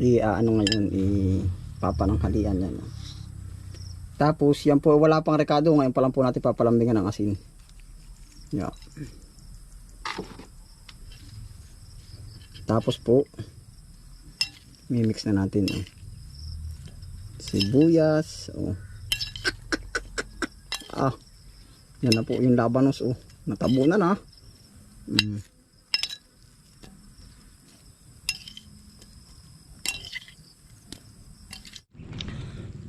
i ah, ngayon i papananghalian yan tapos yan po wala pang rekado ngayon pa lang po natin papalambingan ng asin yeah. tapos po mimix na natin oh. sibuyas oh. ah yan na po yung labanos oh natabo na na mm.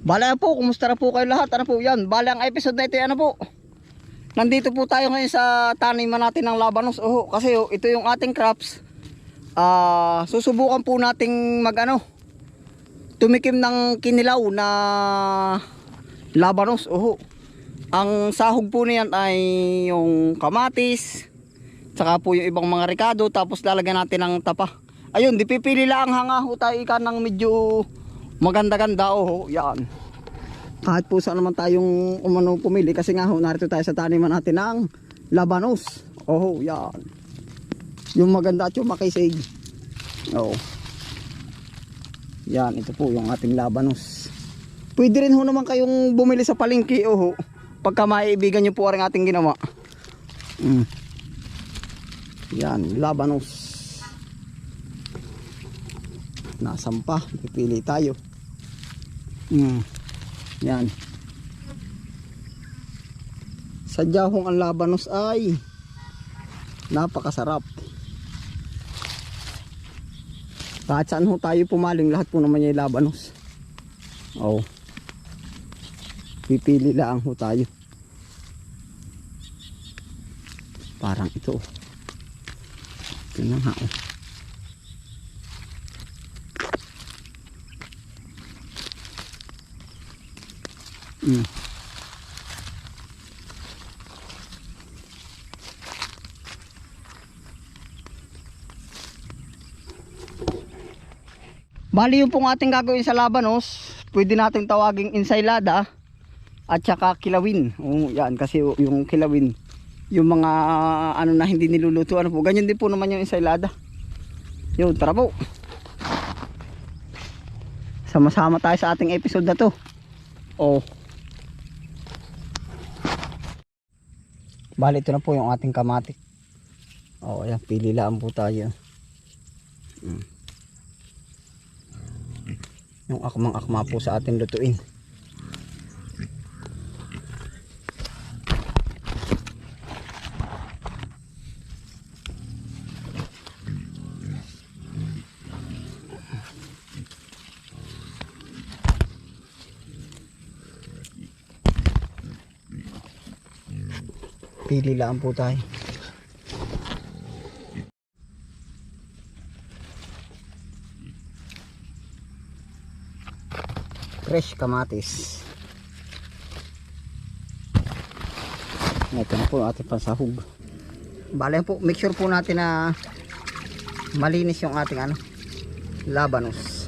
Bala po, kumusta na po kayo lahat? Ano po yan? Bala ang episode na ito, ano po? Nandito po tayo ngayon sa taniman natin ng labanos. Oh, kasi oh, ito yung ating crops. Ah, susubukan po nating mag ano, tumikim ng kinilaw na labanos. Oh, ang sahog po niyan ay yung kamatis, tsaka po yung ibang mga ricado, tapos lalagyan natin ng tapa. Ayun, di pipili lang hanga ho tayo ikan ng medyo maganda-ganda oh, yan. Kahit po saan naman tayong umano pumili kasi nga ho, narito tayo sa taniman natin ng labanos. Oh, yan. Yung maganda at yung makisig. Oh. Yan, ito po yung ating labanos. Pwede rin ho naman kayong bumili sa palengke oh. Pagka maibigan nyo po ang ating ginawa. Mm. Yan, labanos. Nasampa, pipili tayo. Mm. Yan. Sadya hong ang labanos ay napakasarap. Kahit saan ho tayo pumaling, lahat po naman yung labanos. Oh. Pipili lang ho tayo. Parang ito. Ito na nga oh. Mm. Bali yung pong ating gagawin sa labanos, pwede nating tawaging ensaylada at saka kilawin. Oh, yan kasi yung kilawin, yung mga ano na hindi niluluto, ano po, ganyan din po naman yung ensaylada. Yun, tara po. Sama-sama tayo sa ating episode na to. Oh. Bali ito na po yung ating kamatik. Oh, ayan, pili lang po tayo. Mm. Yung akmang-akma po sa ating lutuin. Pili lang po tayo. Fresh kamatis. Ito na po ating pansahog. Bale po, make sure po natin na malinis yung ating ano, labanos.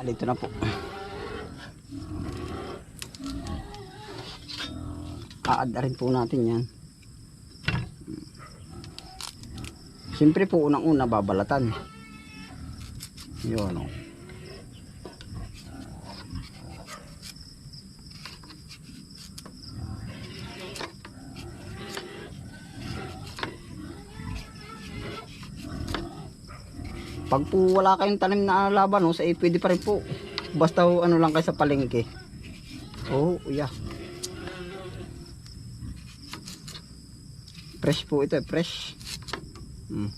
Ah, dito na po. Aad rin po natin yan. Siyempre po unang-una babalatan. Yun o. Pag po wala kayong tanim na laban, no, sa eh, pwede pa rin po. Basta ano lang kayo sa palengke. Oh, yeah. Fresh po ito, eh, fresh. Mm.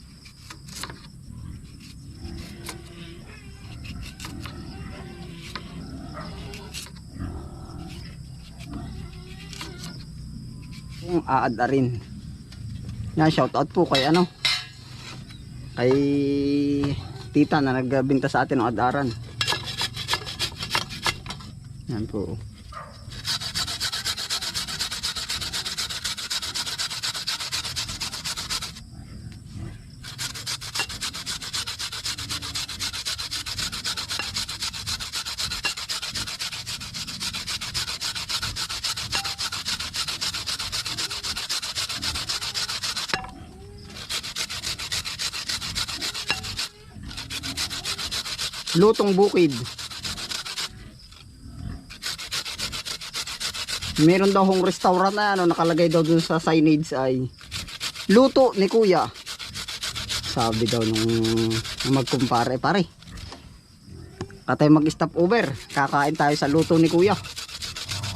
Yung aada rin. Yan, shout out po kay ano. Kay tita na nagbinta sa atin ng adaran. Yan po. Lutong bukid. Meron daw hong restaurant na ano nakalagay daw dun sa signage ay luto ni kuya. Sabi daw nung magkumpare pare. Katay mag-stop over. Kakain tayo sa luto ni kuya.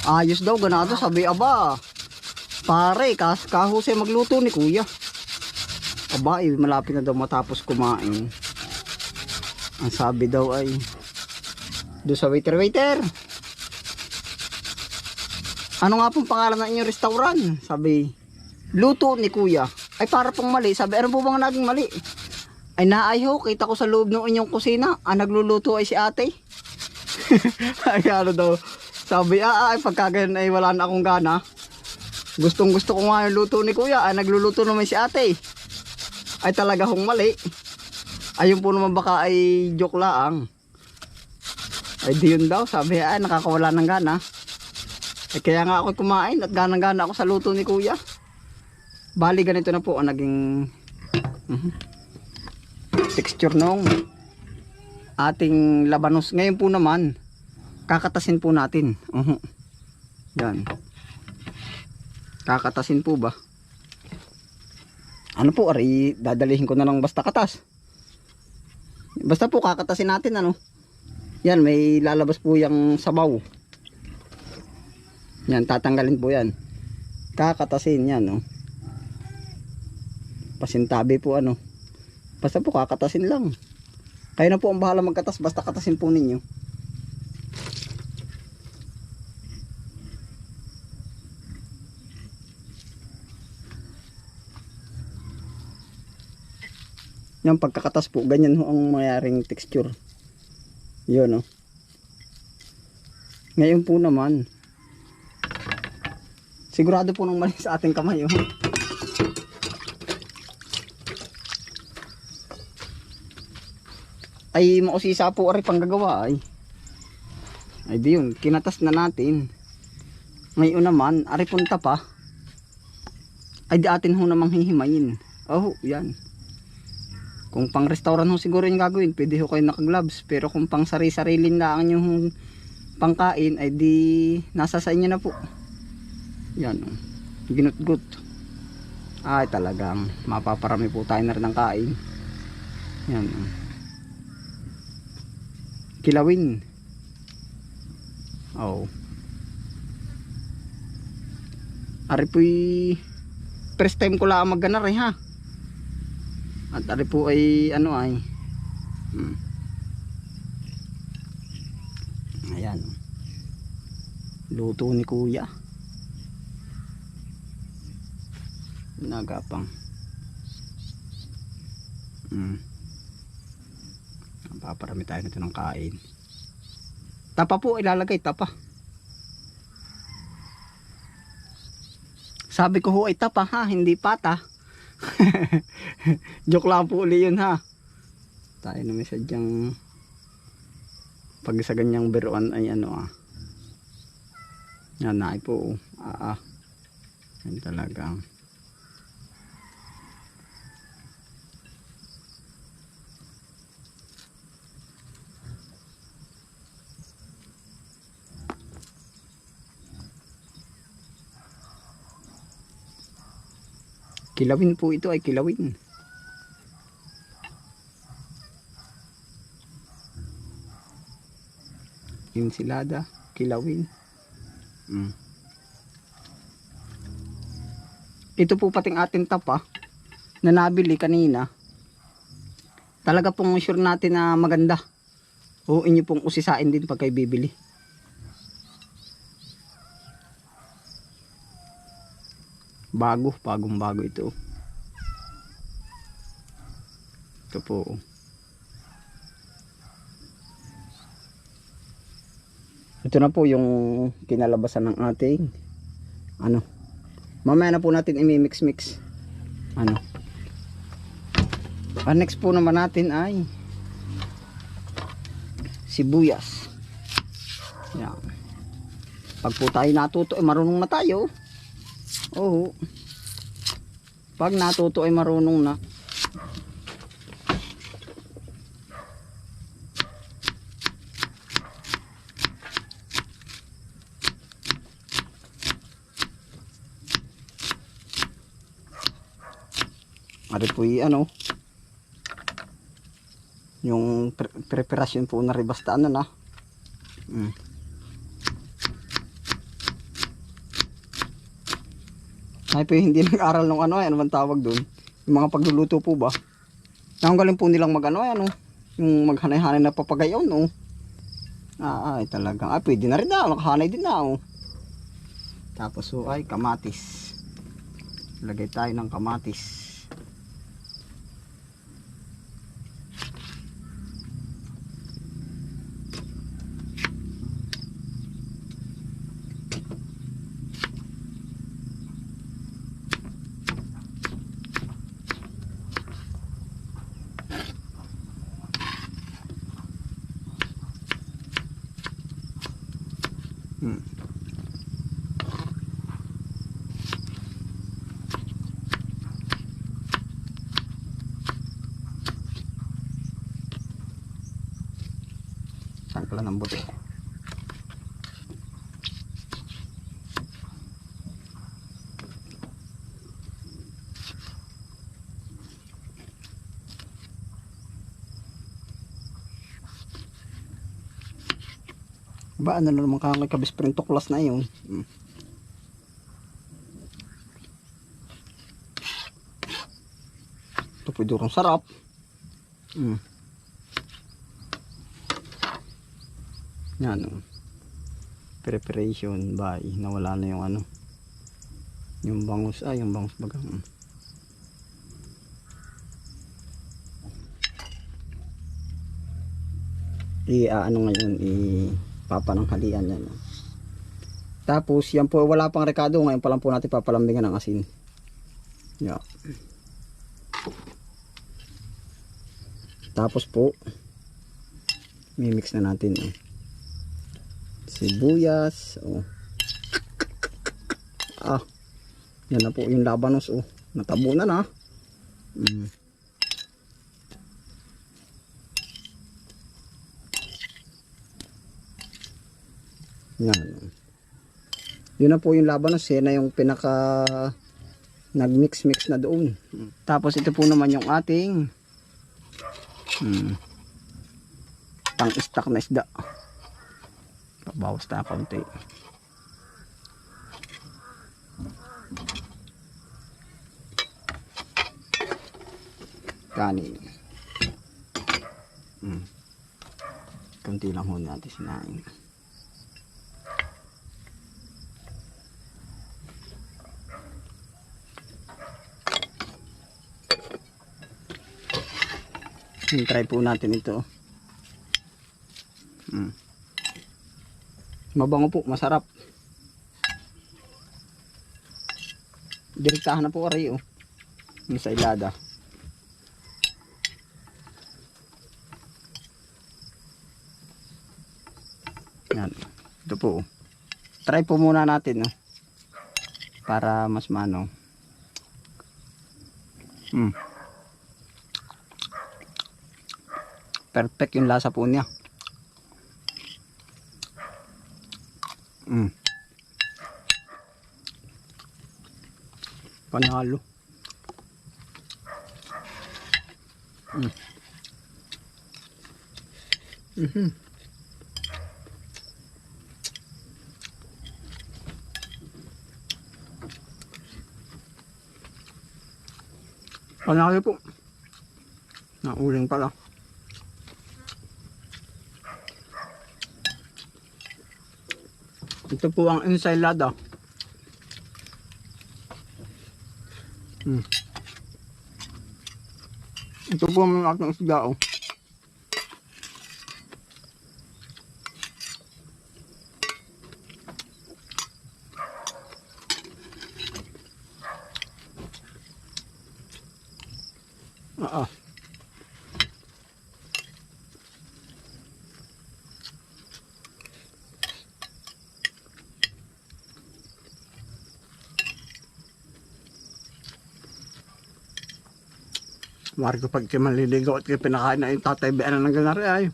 Ayos daw ganado sabi aba. Pare, kas kahusay magluto ni kuya. Aba, eh, malapit na daw matapos kumain. Ang sabi daw ay do sa waiter waiter. Ano nga pong pangalan ng inyong restaurant? Sabi, luto ni kuya. Ay para pong mali. Sabi, ano po bang naging mali? Ay naayaw, kita ko sa loob ng inyong kusina. Ang nagluluto ay si ate. ay ano daw. Sabi, ah, ay pagkagayon ay wala na akong gana. Gustong gusto ko nga yung luto ni kuya. Ay nagluluto naman si ate. Ay talaga hong mali. Ayun po naman baka ay joke lang. Ay di yun daw. Sabi ay nakakawala ng gana. Eh, kaya nga ako kumain at ganang-gana ako sa luto ni kuya. Bali ganito na po ang naging mhm, texture nung ating labanos. Ngayon po naman, kakatasin po natin. Mhm. Yan. Kakatasin po ba? Ano po, ari, dadalihin ko na lang basta katas. Basta po kakatasin natin ano. Yan, may lalabas po yung sabaw. Yan, tatanggalin po yan. Kakatasin yan, no. Pasintabi po ano. Basta po kakatasin lang. Kayo na po ang bahala magkatas, basta katasin po ninyo. Yung pagkakatas po, ganyan ho ang mayaring texture. Yun, no. Ngayon po naman, sigurado po nang mali sa ating kamay, oh. Ay, mausisa po ari panggagawa, ay. Ay, di yun, kinatas na natin. Ngayon naman, ari punta pa. Ay, di atin ho namang hihimayin. Oh, yan. Kung pang restaurant ho siguro yung gagawin, pwede ho kayo naka-gloves. Pero kung pang sari-sarili na ang yung pangkain, ay di nasa sa inyo na po. Yan, oh. ginutgut. Ay, talagang mapaparami po tayo na rin ng kain. Yan, oh. Kilawin. Oh. Ari po'y first time ko lang magganar eh ha. At ari po ay ano ay hmm. Ayan. Luto ni kuya. Nagapang. Hmm. Paparami tayo nito ng kain. Tapa po ilalagay tapa. Sabi ko ho ay tapa ha? Hindi pata Joke lang po uli yun ha. Tayo na may sadyang pag sa ganyang biruan ay ano ah. Yan na po. Ah, ah. Yan talaga. Kilawin po ito ay kilawin. Yung silada, kilawin. Mm. Ito po pating ating tapa na nabili kanina. Talaga pong sure natin na maganda. O inyo pong usisain din pag kayo bibili. Bago, bagong bago ito. Ito po. Ito na po yung kinalabasan ng ating ano. Mamaya na po natin i-mix-mix. Ano. Ang next po naman natin ay sibuyas. Yan. Pag po tayo natuto, ay marunong na tayo. Oo. Pag natuto ay marunong na. Ari po yung ano, yung pre preparasyon po na ribasta ano na. Mm. Ay po hindi nag-aral nung ano, ano man tawag doon. Yung mga pagluluto po ba. Ang galing po nilang mag ano, yung maghanay-hanay na papagayaw no. Ah, ay talagang, ay pwede na rin na, nakahanay din na oh. Tapos so ay kamatis. Lagay tayo ng kamatis. Hmm. Saan pala ng buti? Ba, ano na naman kakay kabis tuklas na yun. Hmm. Ito pwede rin sarap. Hmm. Yan o. Preparation by nawala na yung ano. Yung bangus, ah yung bangus baga. Hmm. I ah, ano ngayon i papananghalian yan. Tapos yan po wala pang rekado ngayon pa lang po natin papalambingan ng asin. Yeah. Tapos po mimix na natin oh. Sibuyas oh. Ah. Yan na po yung labanos oh. Natabo na na. Mm. Yan. Yun na po yung labanos. Yan na yung pinaka nag-mix-mix na doon. Tapos ito po naman yung ating hmm, pang-stock na isda. Pabawas na kaunti. Kanin. Hmm. Kunti lang ho natin sinain. try po natin ito. Hmm. Mabango po, masarap. Direktahan na po kari oh. Sa ilada. Yan. Ito po. oh. Try po muna natin no. Para mas mano. Hmm. perfect yung lasa po niya. Mm. Panalo. Mm. Mm -hmm. Panalo po. Nauling pala. Ito po ang ensaylada. Hmm. Ito po ang ating isda oh. Oo. Marco pag kayo maliligaw at kayo pinakain na yung tatay Bea ng ganari ay.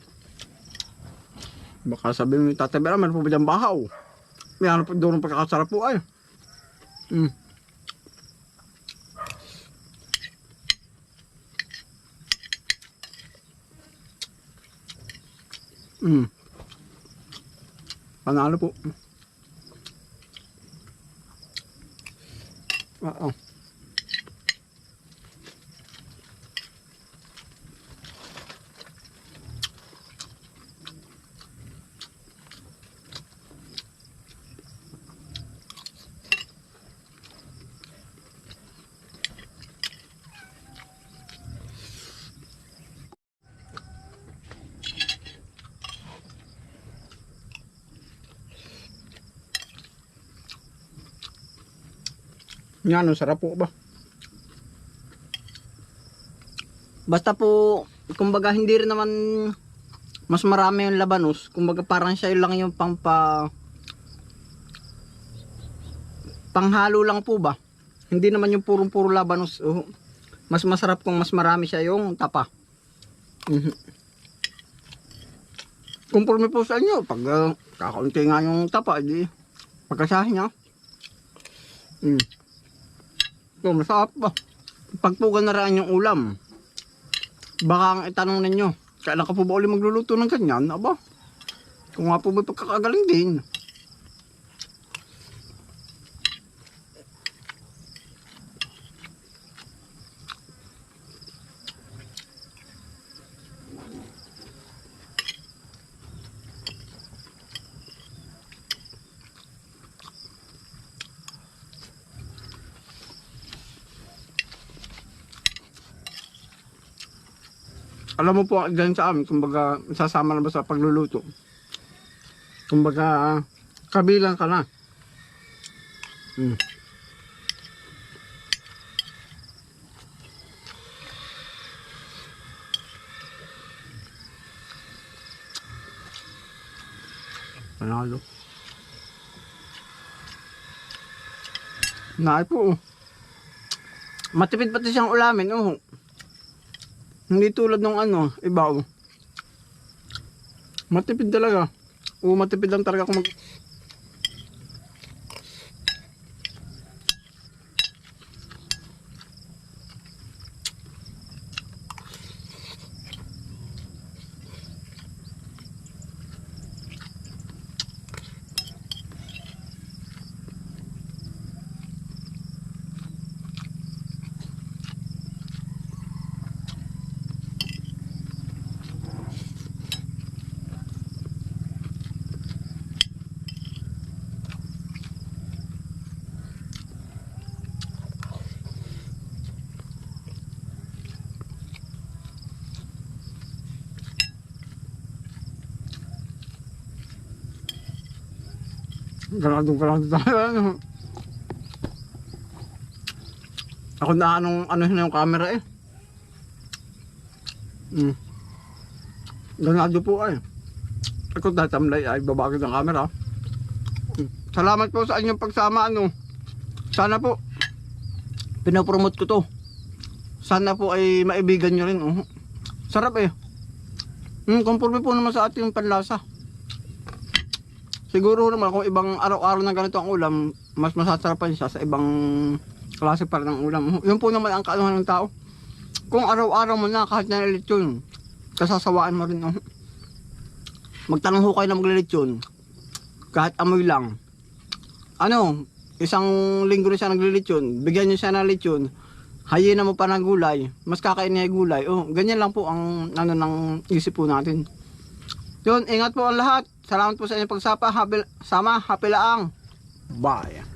Baka sabihin mo yung tatay Bea, meron po ba dyan bahaw? May ano po doon pagkakasarap po ay. Hmm. Hmm. Panalo po. Oo. Yan, ang sarap po ba? Basta po, kumbaga hindi rin naman mas marami yung labanos. Kumbaga parang siya lang yung pang pa panghalo lang po ba? Hindi naman yung purong-puro labanos. Oh, mas masarap kung mas marami siya yung tapa. Mhm. Kumporme po sa inyo. Pag uh, kakaunti nga yung tapa, di pagkasahin niya. Hmm. So, masarap ba? Pag po ganaraan yung ulam, baka ang itanong ninyo, Kailan ka po ba ulit magluluto ng ganyan? Aba, kung nga po ba pagkakagaling din. Alam mo po, ganyan sa amin, kumbaga, sasama na ba sa pagluluto? Kumbaga, kabilang ka na. Hmm. Panalo. Naay po. matipid pati siyang ulamin. Oh. Hindi tulad ng ano, iba oh. Matipid talaga. Oo, matipid lang talaga kung mag... Galadong galadong tayo. ano. Ako na anong ano na yung camera eh. Hmm. Ganado po ay. Ako tatamlay ay babagod ang camera. Hmm. Salamat po sa inyong pagsama ano. Sana po Pinopromote ko to. sana po ay maibigan nyo rin. Oh. Sarap eh. Hmm, conforme po naman sa ating panlasa. Siguro naman kung ibang araw-araw na ganito ang ulam, mas masasarapan siya sa ibang klase pa rin ng ulam. Yun po naman ang kaanuhan ng tao. Kung araw-araw mo na kahit na lechon, kasasawaan mo rin. Oh. Magtanong ho kayo na maglilitsyon. Kahit amoy lang. Ano, isang linggo na siya naglilitsyon, bigyan niyo siya ng lechon, hayina mo pa ng gulay, mas kakain niya gulay. Oh, ganyan lang po ang ano ng isip po natin. Yun, ingat po ang lahat. Salamat po sa inyong pagsapa. Happy, sama, happy laang. Bye.